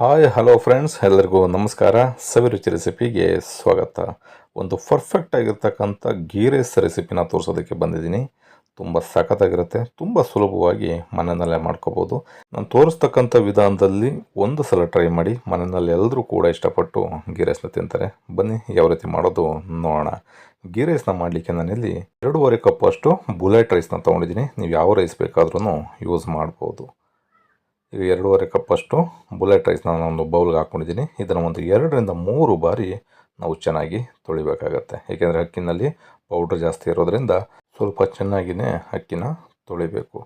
Hi hello friends ಎಲ್ಲರಿಗೂ ನಮಸ್ಕಾರ. ಸವಿರುಚಿ ರೆಸಿಪಿಗೆ ಸ್ವಾಗತ. ಒಂದು ಪರ್ಫೆಕ್ಟ್ ಆಗಿರ್ತಕ್ಕಂಥ ಗೀ ರೈಸ್ ರೆಸಿಪಿನ ತೋರಿಸೋದಕ್ಕೆ ಬಂದಿದ್ದೀನಿ. ತುಂಬ ಸಖತ್ತಾಗಿರುತ್ತೆ. ತುಂಬ ಸುಲಭವಾಗಿ ಮನೆಯಲ್ಲೇ ಮಾಡ್ಕೋಬೋದು. ನಾನು ತೋರಿಸ್ತಕ್ಕಂಥ ವಿಧಾನದಲ್ಲಿ ಒಂದು ಸಲ ಟ್ರೈ ಮಾಡಿ ಮನೆಯಲ್ಲಿ ಎಲ್ಲರೂ ಕೂಡ ಇಷ್ಟಪಟ್ಟು ಗೀ ರೈಸ್ನ ತಿಂತಾರೆ. ಬನ್ನಿ, ಯಾವ ರೀತಿ ಮಾಡೋದು ನೋಡೋಣ. ಗೀ ರೈಸ್ನ ಮಾಡಲಿಕ್ಕೆ ನಾನಿಲ್ಲಿ ಎರಡೂವರೆ ಕಪ್ ಅಷ್ಟು ಬುಲೆಟ್ ರೈಸ್ನ ತೊಗೊಂಡಿದ್ದೀನಿ. ನೀವು ಯಾವ ರೈಸ್ ಬೇಕಾದ್ರೂ ಯೂಸ್ ಮಾಡ್ಬೋದು. ಈಗ ಎರಡೂವರೆ ಕಪ್ಪಷ್ಟು ಬುಲೆಟ್ ರೈಸ್ನ ನಾನು ಒಂದು ಬೌಲ್ಗೆ ಹಾಕ್ಕೊಂಡಿದ್ದೀನಿ ಇದನ್ನು ಒಂದು ಎರಡರಿಂದ ಮೂರು ಬಾರಿ ನಾವು ಚೆನ್ನಾಗಿ ತೊಳಿಬೇಕಾಗತ್ತೆ. ಏಕೆಂದರೆ ಅಕ್ಕಿನಲ್ಲಿ ಪೌಡ್ರ್ ಜಾಸ್ತಿ ಇರೋದ್ರಿಂದ ಸ್ವಲ್ಪ ಚೆನ್ನಾಗಿಯೇ ಅಕ್ಕಿನ ತೊಳಿಬೇಕು.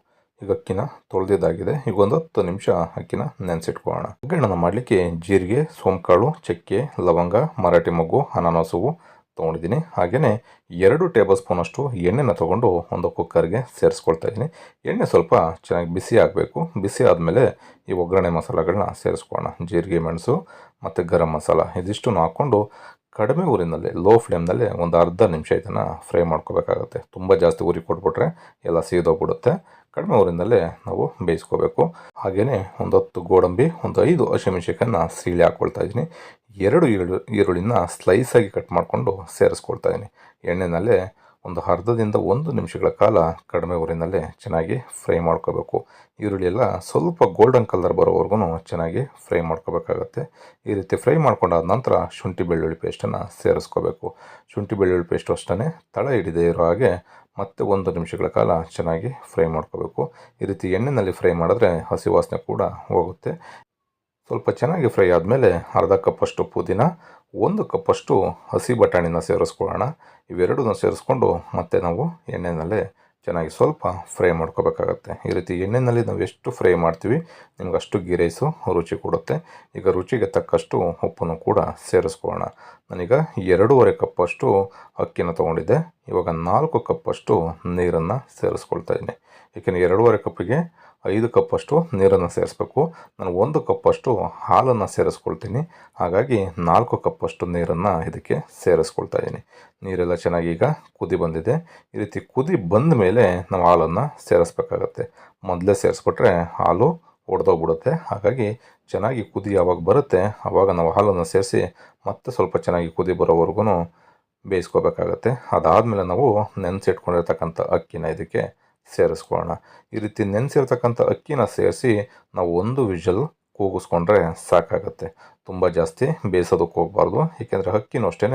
ಈಗ ಅಕ್ಕಿನ ತೊಳೆದಿದ್ದಾಗಿದೆ. ಈಗ ಒಂದು ಹತ್ತು ನಿಮಿಷ ಅಕ್ಕಿನ ನೆನೆಸಿಟ್ಕೊಳ್ಳೋಣ. ಒಗ್ಗರಣೆನ ಮಾಡಲಿಕ್ಕೆ ಜೀರಿಗೆ, ಸೋಂಕಾಳು, ಚಕ್ಕೆ, ಲವಂಗ, ಮರಾಠಿ ಮೊಗ್ಗು ಅನಾನಸುವು ತೊಗೊಂಡಿದ್ದೀನಿ. ಹಾಗೆಯೇ ಎರಡು ಟೇಬಲ್ ಸ್ಪೂನಷ್ಟು ಎಣ್ಣೆನ ತೊಗೊಂಡು ಒಂದು ಕುಕ್ಕರ್ಗೆ ಸೇರಿಸ್ಕೊಳ್ತಾ ಇದ್ದೀನಿ. ಎಣ್ಣೆ ಸ್ವಲ್ಪ ಚೆನ್ನಾಗಿ ಬಿಸಿ ಆಗಬೇಕು. ಬಿಸಿ ಆದಮೇಲೆ ಈ ಒಗ್ಗರಣೆ ಮಸಾಲೆಗಳನ್ನ ಸೇರಿಸ್ಕೊಳ್ಳೋಣ. ಜೀರಿಗೆ, ಮೆಣಸು ಮತ್ತು ಗರಂ ಮಸಾಲ. ಇದಿಷ್ಟನ್ನು ಹಾಕ್ಕೊಂಡು ಕಡಿಮೆ ಊರಿನಲ್ಲಿ, ಲೋ ಫ್ಲೇಮ್ನಲ್ಲಿ ಒಂದು ಅರ್ಧ ನಿಮಿಷ ಇದನ್ನು ಫ್ರೈ ಮಾಡ್ಕೋಬೇಕಾಗುತ್ತೆ. ತುಂಬ ಜಾಸ್ತಿ ಉರಿ ಕೊಟ್ಬಿಟ್ರೆ ಎಲ್ಲ ಸೀದೋಗ್ಬಿಡುತ್ತೆ. ಕಡಿಮೆ ಊರಿನಲ್ಲೇ ನಾವು ಬೇಯಿಸ್ಕೋಬೇಕು. ಹಾಗೆಯೇ ಒಂದು ಹತ್ತು ಗೋಡಂಬಿ, ಒಂದು ಐದು ಹಸಿಮೆಣಸಿಕಾಯನ್ನ ಸೀಳಿ ಹಾಕ್ಕೊಳ್ತಾ ಇದ್ದೀನಿ. ಎರಡು ಈರುಳ್ಳಿ, ಈರುಳ್ಳಿನ ಸ್ಲೈಸಾಗಿ ಕಟ್ ಮಾಡಿಕೊಂಡು ಸೇರಿಸ್ಕೊಳ್ತಾ ಇದ್ದೀನಿ ಎಣ್ಣೆನಲ್ಲೇ ಒಂದು ಅರ್ಧದಿಂದ ಒಂದು ನಿಮಿಷಗಳ ಕಾಲ ಕಡಿಮೆ ಊರಿನಲ್ಲೇ ಚೆನ್ನಾಗಿ ಫ್ರೈ ಮಾಡ್ಕೋಬೇಕು. ಈರುಳ್ಳಿ ಎಲ್ಲ ಸ್ವಲ್ಪ ಗೋಲ್ಡನ್ ಕಲರ್ ಬರೋವರೆಗೂ ಚೆನ್ನಾಗಿ ಫ್ರೈ ಮಾಡ್ಕೋಬೇಕಾಗತ್ತೆ. ಈ ರೀತಿ ಫ್ರೈ ಮಾಡ್ಕೊಂಡಾದ ನಂತರ ಶುಂಠಿ ಬೆಳ್ಳುಳ್ಳಿ ಪೇಸ್ಟನ್ನು ಸೇರಿಸ್ಕೋಬೇಕು. ಶುಂಠಿ ಬೆಳ್ಳುಳ್ಳಿ ಪೇಸ್ಟು ಅಷ್ಟೇ ತಳ ಹಿಡಿದೇ ಇರೋ ಹಾಗೆ ಮತ್ತೆ ಒಂದು ನಿಮಿಷಗಳ ಕಾಲ ಚೆನ್ನಾಗಿ ಫ್ರೈ ಮಾಡ್ಕೋಬೇಕು. ಈ ರೀತಿ ಎಣ್ಣೆಯಲ್ಲಿ ಫ್ರೈ ಮಾಡಿದ್ರೆ ಹಸಿ ವಾಸನೆ ಕೂಡ ಹೋಗುತ್ತೆ. ಸ್ವಲ್ಪ ಚೆನ್ನಾಗಿ ಫ್ರೈ ಆದಮೇಲೆ ಅರ್ಧ ಕಪ್ಪಷ್ಟು ಪುದೀನ, ಒಂದು ಕಪ್ಪಷ್ಟು ಹಸಿ ಬಟಾಣಿನ ಸೇರಿಸ್ಕೊಳ್ಳೋಣ. ಇವೆರಡನ್ನ ಸೇರಿಸ್ಕೊಂಡು ಮತ್ತೆ ನಾವು ಎಣ್ಣೆನಲ್ಲೇ ಚೆನ್ನಾಗಿ ಸ್ವಲ್ಪ ಫ್ರೈ ಮಾಡ್ಕೋಬೇಕಾಗತ್ತೆ. ಈ ರೀತಿ ಎಣ್ಣೆಯಲ್ಲಿ ನಾವು ಎಷ್ಟು ಫ್ರೈ ಮಾಡ್ತೀವಿ ನಿಮ್ಗೆ ಅಷ್ಟು ಗೀ ರೈಸು ರುಚಿ ಕೊಡುತ್ತೆ. ಈಗ ರುಚಿಗೆ ತಕ್ಕಷ್ಟು ಉಪ್ಪನ್ನು ಕೂಡ ಸೇರಿಸ್ಕೊಳ್ಳೋಣ. ನಾನೀಗ ಎರಡೂವರೆ ಕಪ್ಪಷ್ಟು ಅಕ್ಕಿನ ತೊಗೊಂಡಿದ್ದೆ. ಇವಾಗ ನಾಲ್ಕು ಕಪ್ಪಷ್ಟು ನೀರನ್ನು ಸೇರಿಸ್ಕೊಳ್ತಾ ಇದ್ದೀನಿ. ಏಕೆಂದರೆ ಎರಡೂವರೆ ಕಪ್ಪಿಗೆ ಐದು ಕಪ್ಪಷ್ಟು ನೀರನ್ನು ಸೇರಿಸ್ಬೇಕು. ನಾನು ಒಂದು ಕಪ್ಪಷ್ಟು ಹಾಲನ್ನು ಸೇರಿಸ್ಕೊಳ್ತೀನಿ. ಹಾಗಾಗಿ ನಾಲ್ಕು ಕಪ್ಪಷ್ಟು ನೀರನ್ನು ಇದಕ್ಕೆ ಸೇರಿಸ್ಕೊಳ್ತಾ ಇದ್ದೀನಿ. ನೀರೆಲ್ಲ ಚೆನ್ನಾಗಿ ಈಗ ಕುದಿ ಬಂದಿದೆ. ಈ ರೀತಿ ಕುದಿ ಬಂದ ಮೇಲೆ ನಾವು ಹಾಲನ್ನು ಸೇರಿಸ್ಬೇಕಾಗತ್ತೆ. ಮೊದಲೇ ಸೇರಿಸ್ಬಿಟ್ರೆ ಹಾಲು ಒಡೆದೋಗ್ಬಿಡುತ್ತೆ. ಹಾಗಾಗಿ ಚೆನ್ನಾಗಿ ಕುದಿ ಯಾವಾಗ ಬರುತ್ತೆ ಆವಾಗ ನಾವು ಹಾಲನ್ನು ಸೇರಿಸಿ ಮತ್ತೆ ಸ್ವಲ್ಪ ಚೆನ್ನಾಗಿ ಕುದಿ ಬರೋವರೆಗೂ ಬೇಯಿಸ್ಕೋಬೇಕಾಗತ್ತೆ. ಅದಾದಮೇಲೆ ನಾವು ನೆನೆಸಿಟ್ಕೊಂಡಿರ್ತಕ್ಕಂಥ ಅಕ್ಕಿನ ಇದಕ್ಕೆ ಸೇರಿಸ್ಕೊಳ್ಳೋಣ. ಈ ರೀತಿ ನೆನೆಸಿರ್ತಕ್ಕಂಥ ಅಕ್ಕಿನ ಸೇರಿಸಿ ನಾವು ಒಂದು ವಿಷಲ್ ಕೂಗಿಸ್ಕೊಂಡ್ರೆ ಸಾಕಾಗುತ್ತೆ. ತುಂಬ ಜಾಸ್ತಿ ಬೇಯಿಸೋದಕ್ಕೆ ಹೋಗಬಾರ್ದು. ಏಕೆಂದರೆ ಅಕ್ಕಿನೂ ಅಷ್ಟೇ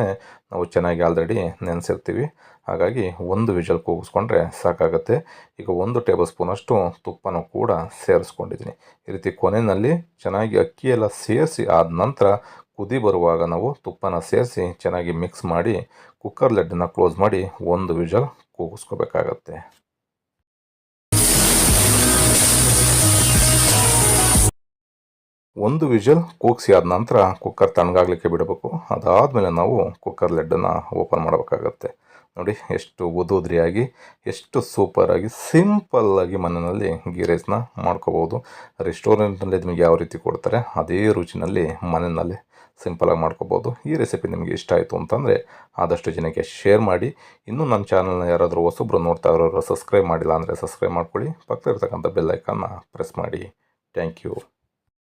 ನಾವು ಚೆನ್ನಾಗಿ ಆಲ್ರೆಡಿ ನೆನೆಸಿರ್ತೀವಿ. ಹಾಗಾಗಿ ಒಂದು ವಿಷಲ್ ಕೂಗಿಸ್ಕೊಂಡ್ರೆ ಸಾಕಾಗುತ್ತೆ. ಈಗ ಒಂದು ಟೇಬಲ್ ಸ್ಪೂನಷ್ಟು ತುಪ್ಪನೂ ಕೂಡ ಸೇರಿಸ್ಕೊಂಡಿದ್ದೀನಿ. ಈ ರೀತಿ ಕೊನೆಯಲ್ಲಿ ಚೆನ್ನಾಗಿ ಅಕ್ಕಿ ಎಲ್ಲ ಸೇರಿಸಿ ಆದ ನಂತರ ಕುದಿ ಬರುವಾಗ ನಾವು ತುಪ್ಪನ ಸೇರಿಸಿ ಚೆನ್ನಾಗಿ ಮಿಕ್ಸ್ ಮಾಡಿ ಕುಕ್ಕರ್ ಲೆಡ್ಡನ್ನು ಕ್ಲೋಸ್ ಮಾಡಿ ಒಂದು ವಿಷಲ್ ಕೂಗಿಸ್ಕೋಬೇಕಾಗತ್ತೆ. ಒಂದು ವಿಷಲ್ ಕೂಗಿಸಿ ಆದ ನಂತರ ಕುಕ್ಕರ್ ತಣ್ಣಗಾಗಲಿಕ್ಕೆ ಬಿಡಬೇಕು. ಅದಾದಮೇಲೆ ನಾವು ಕುಕ್ಕರ್ ಲೆಡ್ಡನ್ನು ಓಪನ್ ಮಾಡಬೇಕಾಗತ್ತೆ. ನೋಡಿ, ಎಷ್ಟು ಉದುದ್ರಿಯಾಗಿ, ಎಷ್ಟು ಸೂಪರಾಗಿ, ಸಿಂಪಲ್ಲಾಗಿ ಮನೆಯಲ್ಲಿ ಗೀ ರೈಸ್ನ ಮಾಡ್ಕೋಬೋದು ರೆಸ್ಟೋರೆಂಟ್ನಲ್ಲಿ ನಿಮಗೆ ಯಾವ ರೀತಿ ಕೊಡ್ತಾರೆ, ಅದೇ ರುಚಿನಲ್ಲಿ ಮನೆಯಲ್ಲಿ ಸಿಂಪಲಾಗಿ ಮಾಡ್ಕೋಬೋದು ಈ ರೆಸಿಪಿ ನಿಮಗೆ ಇಷ್ಟ ಆಯಿತು ಅಂತಂದರೆ ಆದಷ್ಟು ಜನಕ್ಕೆ ಶೇರ್ ಮಾಡಿ. ಇನ್ನೂ ನನ್ನ ಚಾನಲ್ನ ಯಾರಾದರೂ ಹೊಸಬ್ರು ನೋಡ್ತಾ ಇರೋರು, ಸಬ್ಸ್ಕ್ರೈಬ್ ಮಾಡಿಲ್ಲ ಅಂದರೆ ಸಬ್ಸ್ಕ್ರೈಬ್ ಮಾಡ್ಕೊಳ್ಳಿ. ಪಕ್ಕದಲ್ಲಿರ್ತಕ್ಕಂಥ ಇರ್ತಕ್ಕಂಥ ಐಕನ್ನ ಪ್ರೆಸ್ ಮಾಡಿ. Thank you.